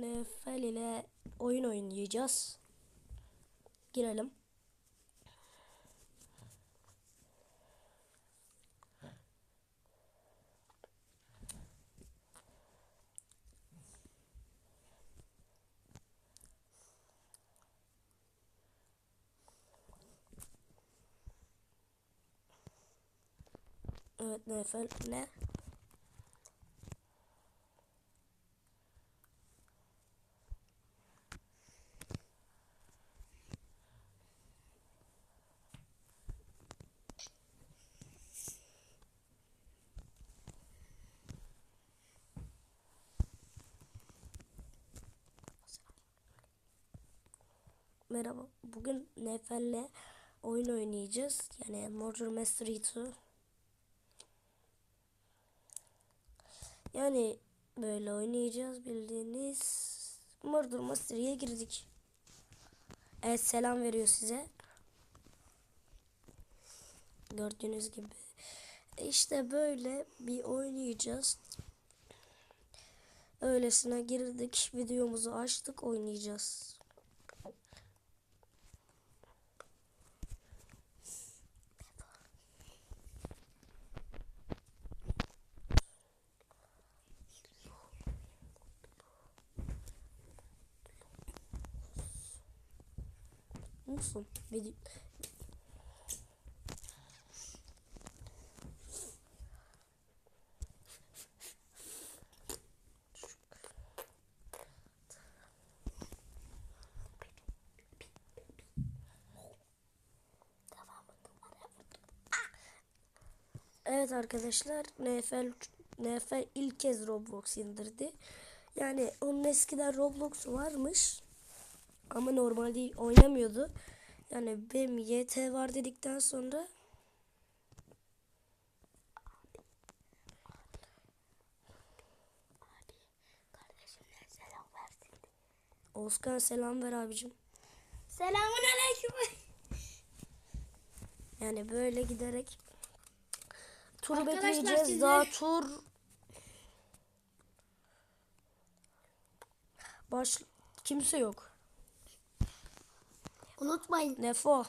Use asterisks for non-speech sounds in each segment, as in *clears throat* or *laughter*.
Nefel ile oyun oynayacağız. Girelim. Evet Nefel ne? Merhaba. Bugün Nefel'le oyun oynayacağız. Yani Murder Mystery 2. Yani böyle oynayacağız bildiğiniz Murder Mystery'ye girdik. Evet selam veriyor size. Gördüğünüz gibi. İşte böyle bir oynayacağız. Öylesine girdik. Videomuzu açtık oynayacağız. Musun? Video... Evet arkadaşlar NFL NFL ilk kez Roblox indirdi. Yani onun eskiden Roblox varmış. Ama normalde oynamıyordu. Yani benim YT var dedikten sonra. Oskan selam ver abicim. Selamun aleyküm. Yani böyle giderek Arkadaşlar bekleyeceğiz. size- Daha tur baş kimse yok. Unutmayın Nefo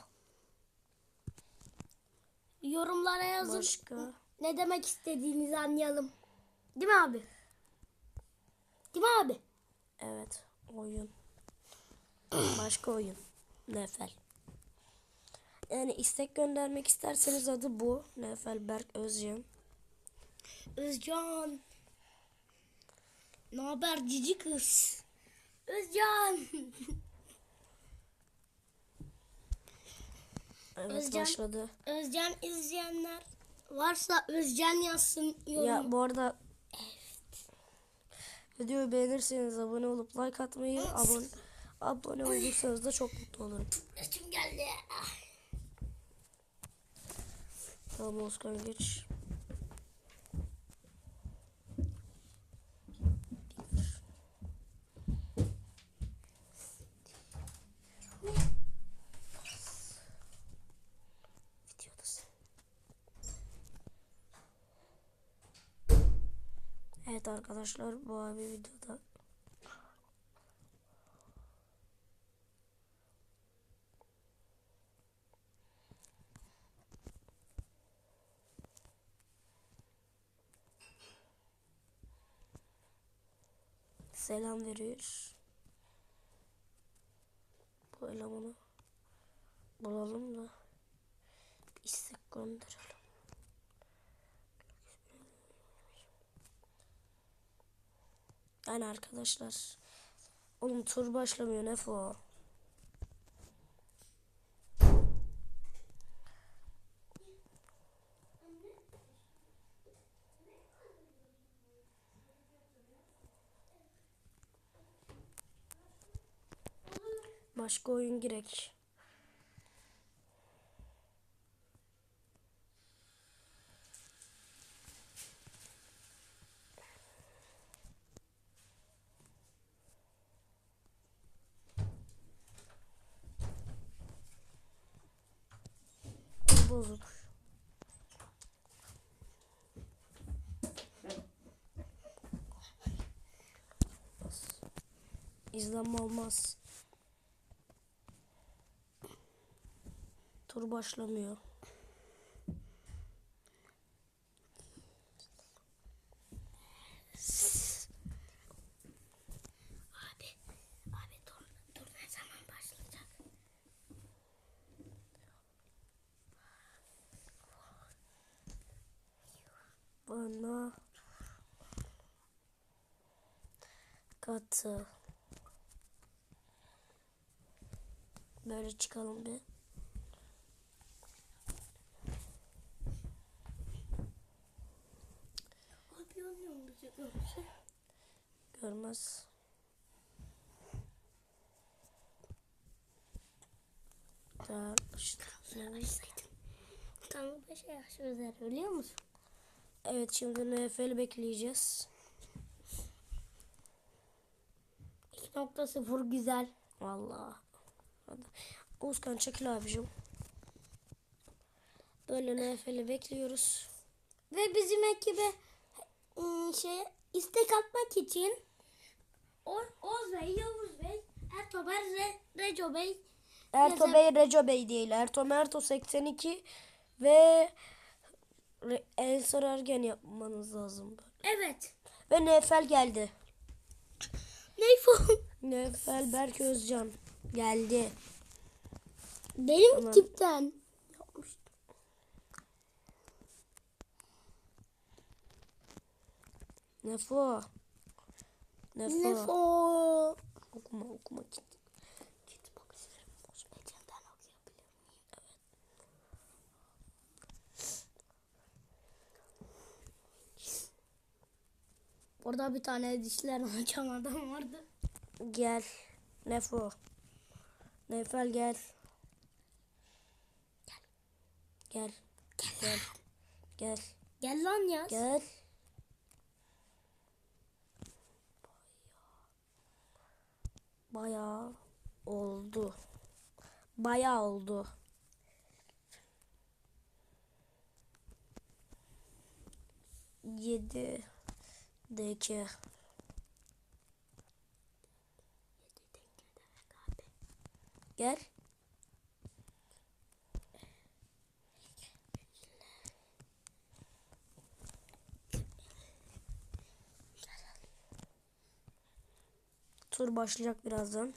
yorumlara yazın. başka. Ne demek istediğinizi anlayalım. Değil mi abi? Değil mi abi? Evet oyun. Başka oyun. Nefel. Yani istek göndermek isterseniz adı bu. Nefel Berk Özcan. Özcan. Ne haber cici kız? Özcan. *laughs* Evet Özcan. başladı. Özcan izleyenler varsa Özcan yazsın yorum. Ya bu arada videoyu beğenirseniz abone olup like atmayı, abone abone olursanız da çok mutlu olurum. Yaşım geldi. Ah. Tamam Oscar geç. Videodasın. Evet arkadaşlar bu abi videoda selam veriyor. Bu elemanı bulalım da bir istek gönderelim. Yani arkadaşlar oğlum tur başlamıyor Nefo. Başka oyun girek. İzlenme olmaz. Tur başlamıyor. Abi, abi dur, dur ne zaman başlayacak? Bana katı. Böyle çıkalım bir. Görürse? Görmez. İşte. Tam bir şey yaşıyoruz biliyor musun? Evet şimdi NFL bekleyeceğiz. 2.0 güzel. Vallahi. Oğuzkan çekil abicim. Böyle NFL'i bekliyoruz. Ve bizim ekibe ıı, şey istek atmak için O- Oğuz Bey, Yavuz Bey, Ertuğrul Re, Reco Bey Erto Bey, Reco Bey değil. Erto Merto 82 ve Re- Ensar Ergen yapmanız lazım. Evet. Ve NFL geldi. Neyfo? NFL Berk Özcan geldi. Benim Tamam. tipten. Yapmıştım. Nefo. Nefo. Nefo. Okuma okuma git. Git bak isterim. Ecemden okuyabilir miyim? Evet. Orada bir tane dişler *laughs* açan adam vardı. Gel. Nefo. Nefel gel. Gel. Gel. Gel. Gel lan yaz. Gel. Bayağı oldu. Bayağı oldu. Yedi. Deki. Gel. Tur başlayacak birazdan.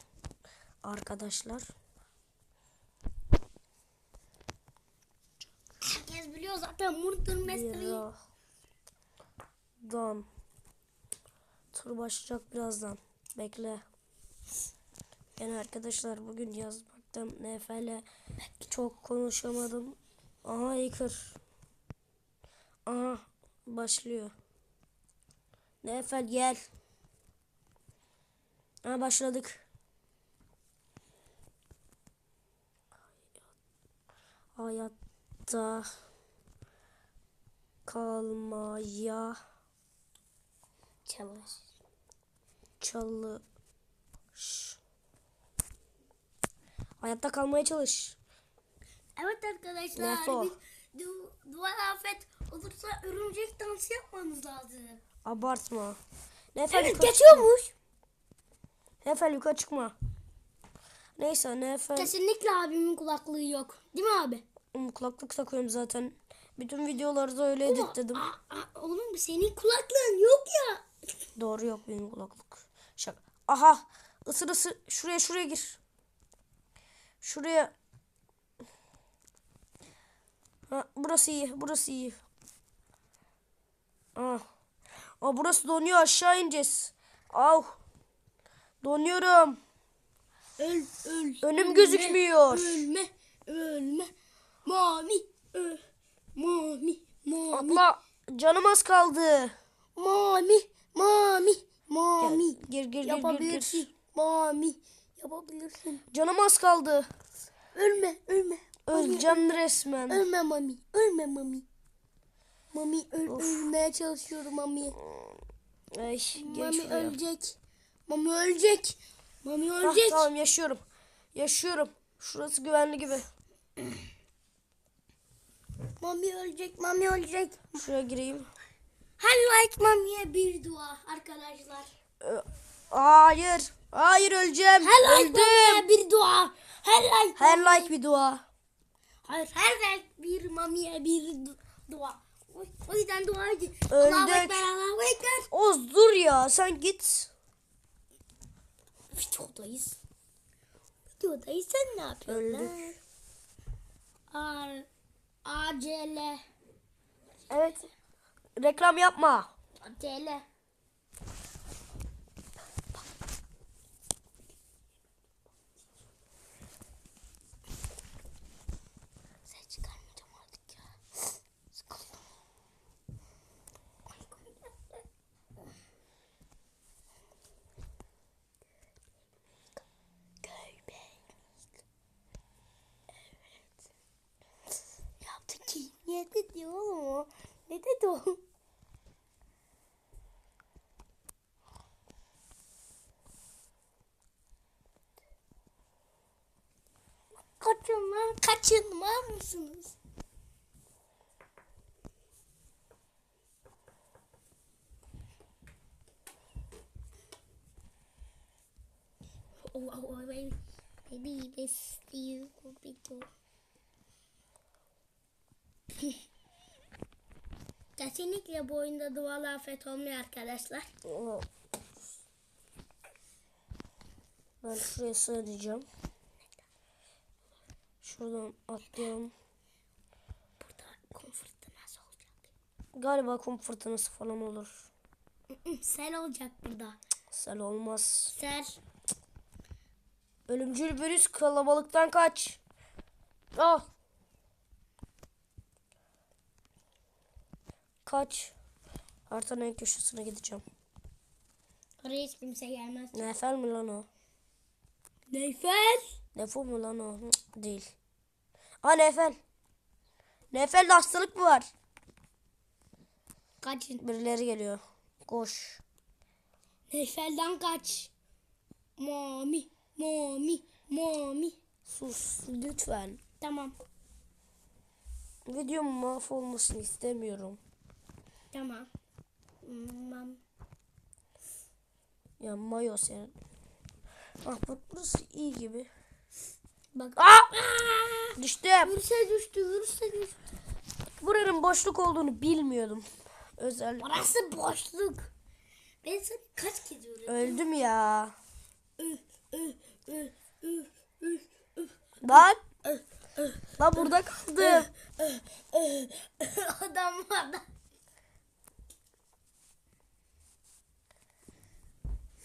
Arkadaşlar. Herkes biliyor zaten Murder Mystery. Bira. Don. Tur başlayacak birazdan. Bekle. Yani arkadaşlar bugün yazmaktan NFL'e çok konuşamadım. Aha yıkır. Aha başlıyor. NFL gel. Ha başladık. Hayatta kalmaya Çalış. çalış. Hayatta kalmaya çalış. Evet arkadaşlar. Nefo. Biz du duvar afet olursa örümcek dansı yapmamız lazım. Abartma. Nefel Evet geçiyormuş. çıkma. Nefel yukarı çıkma. Neyse Nefel. Kesinlikle abimin kulaklığı yok. Değil mi abi? Hmm, Kulaklık takıyorum zaten. Bütün videolarda öyle editledim. Aa, aa, oğlum senin kulaklığın yok ya. Doğru yok benim kulaklık. Şaka. Aha. Isır ısır. Şuraya şuraya gir. Şuraya. Ha, burası iyi. Burası iyi. Aa. Aa burası donuyor. Aşağı ineceğiz. Av. Donuyorum. Öl öl. Önüm ölme, gözükmüyor. Ölme ölme. Mami öl. Mami mami. Abla canım az kaldı. Mami mami mami. Gir gir gir gir gir. Yapabilirsin. Mami yapabilirsin. Canım az kaldı. Ölme ölme. Öleceğim resmen. Ölme mami. Ölme mami. Mami öl ölmeye çalışıyorum mami. Ay, Mami ölecek. Mami ölecek. Mami Ah, ölecek. tamam yaşıyorum. Yaşıyorum. Şurası güvenli gibi. Mami ölecek. Mami ölecek. Şuraya gireyim. Her like mamiye bir dua arkadaşlar. Ee, hayır. Hayır öleceğim. Her like Öldüm. bir dua. Her like. Her like bir dua. Hayır her like bir mamiye bir du- dua. O, yüzden dua edin. Öldük. Allahu Ekber Allahu Ekber. Oz dur ya sen git. Videodayız. Videodayız sen ne yapıyorsun? Öldük. Ar, acele. Evet. Reklam yapma. Acele. Ses çıkarmayacağım artık ya. Sıkıldım. Göbek. Evet. Yaptı ki. Ne dedi oğlum o? Ne dedi o? Kaçın lan kaçın var mısınız? Oh, oh, oh, baby. Baby, this you too. Kesinlikle bu oyunda doğal afet olmuyor arkadaşlar. Ben şuraya sığınacağım. Şuradan atlayalım. Burada kum fırtınası olacak. Galiba kum fırtınası falan olur. Sel olacak burada. Sel olmaz. Sel. Ölümcül virüs kalabalıktan kaç. Ah. Kaç. Haritanın en köşesine gideceğim. Oraya hiç kimse gelmez. Nefer mi lan o? Neyfel. Defol mu lan o? Değil. Aa Nefer. Nefer'de hastalık mı var? Kaçın. Birileri geliyor. Koş. Neyfel'den kaç. Mami. Mami. Mami. Sus lütfen. Tamam. Videom mahvolmasını istemiyorum. Tamam. Mam. Ya mayo senin. Ah bak burası iyi gibi. Bak. Aa! Düştüm. Virüse düştü. Virüse düştü. Buranın boşluk olduğunu bilmiyordum. Özel. Orası boşluk. Ben sana kaç kez öğrettim? Öldüm ya. *laughs* Lan. Lan burada kaldım. Adam adam.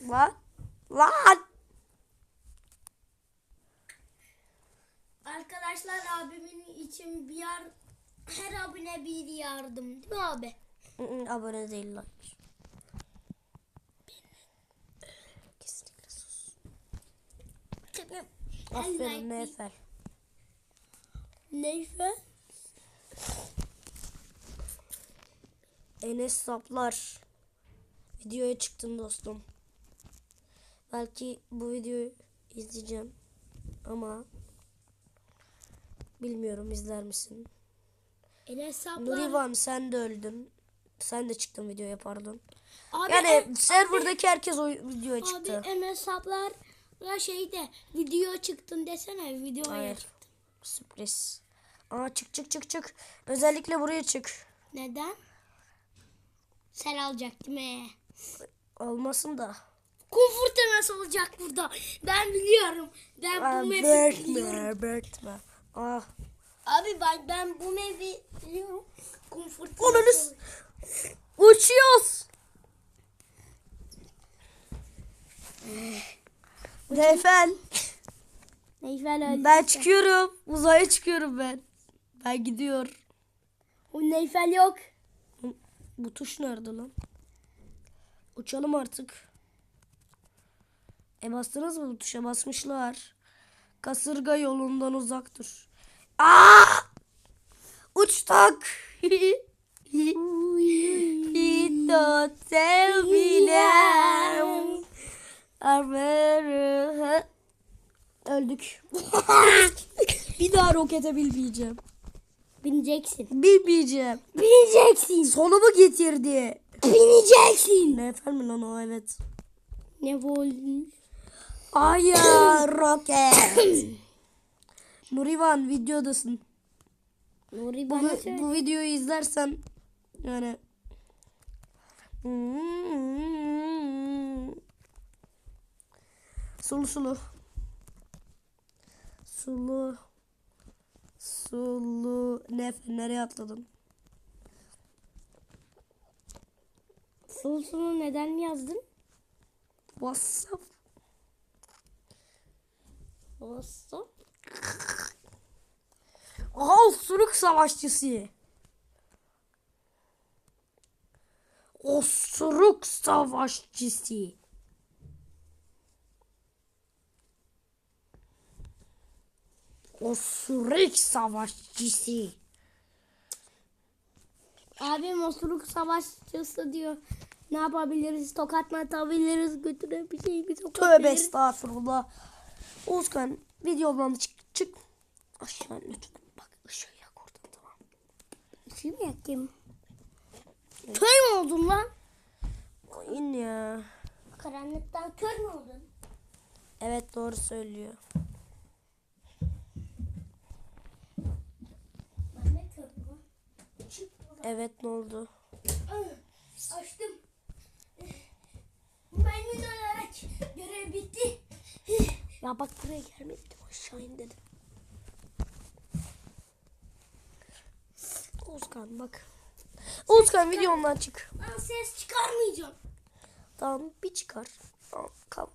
Lan. Lan. Arkadaşlar abimin için bir yar her abine bir yardım değil mi abi? Abone değiller. Kesinlikle sus. Aferin Nefer. Neyse. Enes saplar. Videoya çıktın dostum. Belki bu videoyu izleyeceğim. Ama bilmiyorum izler misin? Enes saplar. Nurivan sen de öldün. Sen de çıktın videoya pardon. Abi, Yani en- serverdaki herkes o videoya abi çıktı. Enes saplar ya şeyde video çıktın desene videoya Hayır. çıktın. Sürpriz. Aa çık çık çık çık. Özellikle buraya çık. Neden? Sen alacak değil mi? Olmasın da. Kum fırtınası olacak burada. Ben biliyorum. Ben bu map'i biliyorum. Berkme. Ah. Abi ben, ben bu map'i biliyorum. Kum fırtınası. Uçuyoruz. Nefel. Neyfel öldü. Ben çıkıyorum. Uzaya çıkıyorum ben. Ben gidiyorum. O Neyfel yok. Bu tuş nerede lan? Uçalım artık. E bastınız mı bu tuşa? Basmışlar. Kasırga yolundan uzak dur. Aa! Uçtuk. Hito sevgilim. Armerı. Öldük. *laughs* Bir daha rokete binmeyeceğim. Bineceksin. Binmeyeceğim. Bineceksin. Sonumu getirdi. Bineceksin. Ne efendim lan o evet. Ne olmuş? Hayır *clears throat* roket. *clears throat* Nurivan videodasın. Nuri Bu, bana bu söyle. videoyu izlersen yani sulu sulu sulu sulu ne nereye atladın? Sulsunu neden yazdın? WhatsApp WhatsApp. Osuruk savaşçısı. Osuruk savaşçısı. Osuruk savaşçısı. Abim osuruk savaşçısı diyor. Ne yapabiliriz? Tokat mı atabiliriz? Götüre bir şey mi Tövbe tokatlayabiliriz? estağfurullah. Oğuzkan videodan çık çık. Aşağı lütfen. Bak ışığı yak oradan tamam. Şey mi yakayım? Kör mü oldun lan? Oyun ya. Karanlıktan kör mü oldun? Evet doğru söylüyor. Evet ne oldu? Açtım. Maymun olarak görev bitti. Ya bak buraya gelmedim aşağı in dedim. Oğuzkan bak. Oğuzkan videomdan çık. Ben ses çıkarmayacağım. Tamam bir çıkar. Tamam kal.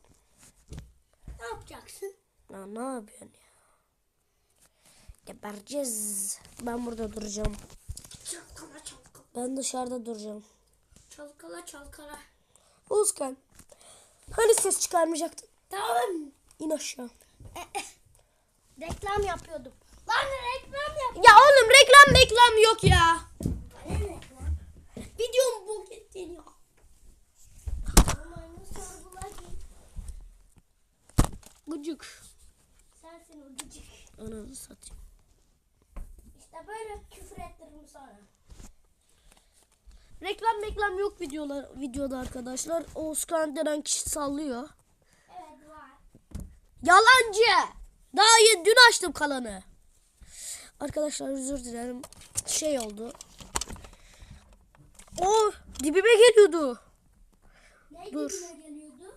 Ne yapacaksın? Ya ne yapıyorsun ya? Gebereceğiz. Ben burada duracağım. Çalkala çalkala. Ben dışarıda duracağım. Çalkala çalkala. Oğuzkan. Hani ses çıkarmayacaktın? Tamam. İn aşağı. Reklam yapıyordum. Lan reklam yap. Ya oğlum reklam reklam yok ya. Ne reklam? Videom bok ettin ya. Gıcık. Sensin o gıcık. Ananı satayım. İşte böyle küfür ettiririm sonra. Reklam reklam yok videolar videoda arkadaşlar. Oğuzkan denen kişi sallıyor. Yalancı. Daha iyi dün açtım kalanı. Arkadaşlar özür dilerim. Şey oldu. O dibime geliyordu. Ne Dur. geliyordu?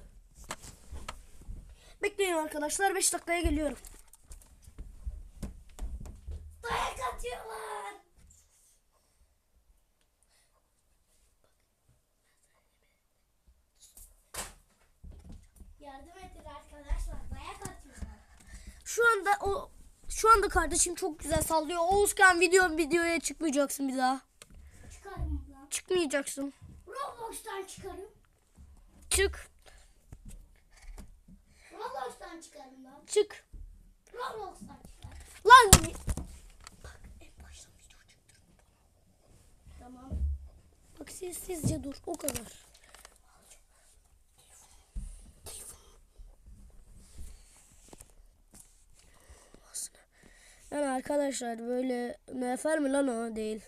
Bekleyin arkadaşlar 5 dakikaya geliyorum. Dayak atıyorlar. Yardım edin arkadaşlar. Dayak atıyorlar. Şu anda o şu anda kardeşim çok güzel sallıyor. Oğuzkan video videoya çıkmayacaksın bir daha. Çıkarım lan. Çıkmayacaksın. Roblox'tan çıkarım. Çık. Roblox'tan çıkarım lan. Çık. Roblox'tan çıkarım. Lan. Bak sessizce dur o kadar. Yani arkadaşlar böyle nefer mi lan o değil.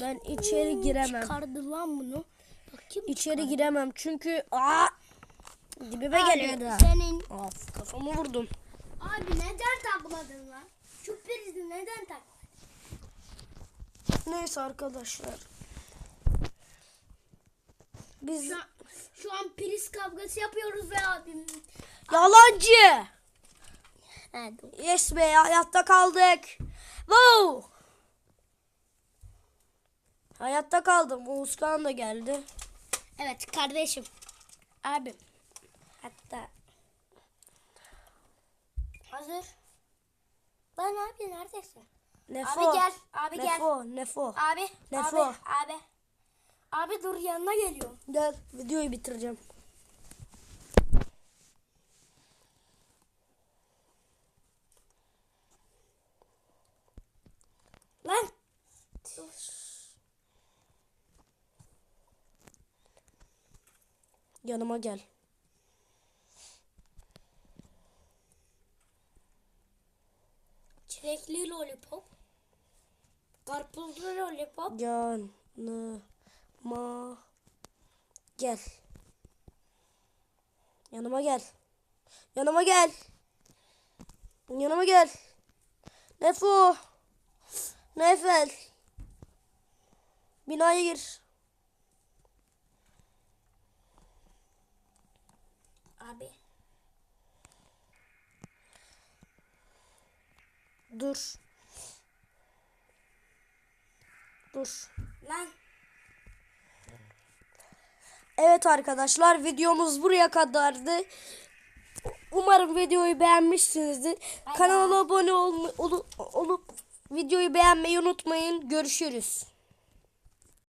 Ben içeri giremem. Çıkardı lan bunu. Bakayım. İçeri giremem çünkü aa dibime geliyordu. Senin. Of kafamı vurdum. Abi neden takmadın lan? Şu prizi neden tak? Neyse arkadaşlar. Biz Şu an, şu an priz kavgası yapıyoruz ve abim. yalancı. Evet. Yes be hayatta kaldık. Wow. Hayatta kaldım. Oğuzkan da geldi. Evet kardeşim. Abim. Hatta Hazır. Lan abi neredesin? Nefo. Abi gel, abi gel. Nefo, Nefo. Abi. Nefo. Abi. Abi. Abi dur yanına geliyorum. Gel videoyu bitireceğim. Lan. Yanıma gel. Çilekli lollipop. Karpuzlu lollipop. Yanıma gel. Yanıma gel. Yanıma gel. Yanıma gel. Nefo. Nefel. Binaya gir. Abi. Dur. Dur. Lan. Evet arkadaşlar videomuz buraya kadardı. Umarım videoyu beğenmişsinizdir. Kanala abone ol, olup, olup videoyu beğenmeyi unutmayın. Görüşürüz.